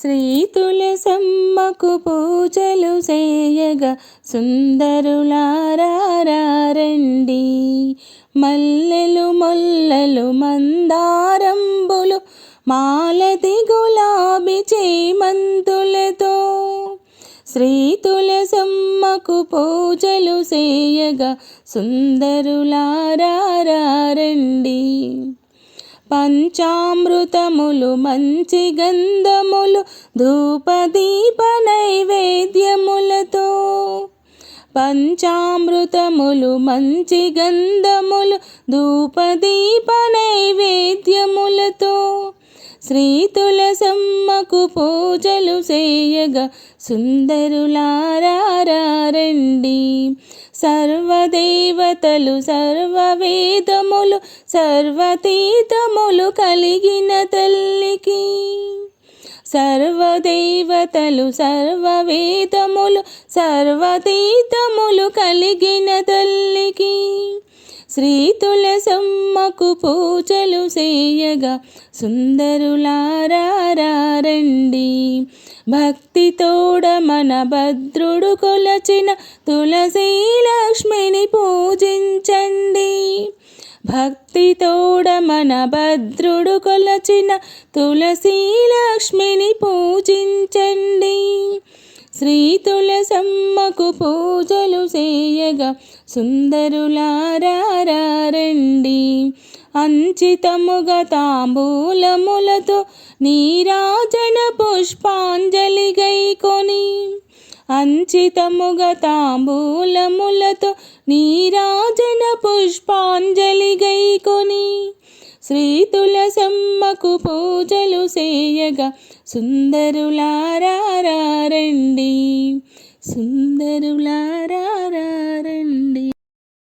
శ్రీ తులసమ్మకు పూజలు చేయగా సుందరులారండి మల్లెలు మొల్లలు మందారంబులు మాలతి గులాబీ చేమంతులతో. శ్రీ తులసమ్మకు పూజలు చేయగా సుందరులారండి పంచామృతములు మంచి గంధములు ధూపదీప నైవేద్యం పంచామృతములు మంచి గంధములు ధూపదీప నైవేద్యములతో శ్రీ తులసమ్మకు పూజలు చేయగా సుందరులారండి సర్వదేవతలు సర్వవేదములు సర్వతీతములు కలిగిన తల్లికి సర్వదేవతలు సర్వవేదములు సర్వతీతములు కలిగిన తల్లికి శ్రీ తులసమ్మకు పూజలు చేయగా సుందరులారండి భక్తితోడ మన భద్రుడు కొలచిన తులసీ లక్ష్మిని పూజించండి. భక్తితోడ మన భద్రుడు కొలచిన తులసీ లక్ష్మిని పూజించండి. శ్రీ తులసమ్మకు పూజలు చేయగా సుందరులారండి అంచితముగ తాంబూలములతో నీరాజన పుష్పాంజలి గైకొని అంచితముగ తాంబూలములతో నీరాజన పుష్పాంజలి గైకొని శ్రీ తులసమ్మకు పూజలు చేయగా సుందరులారండి సుందరులారా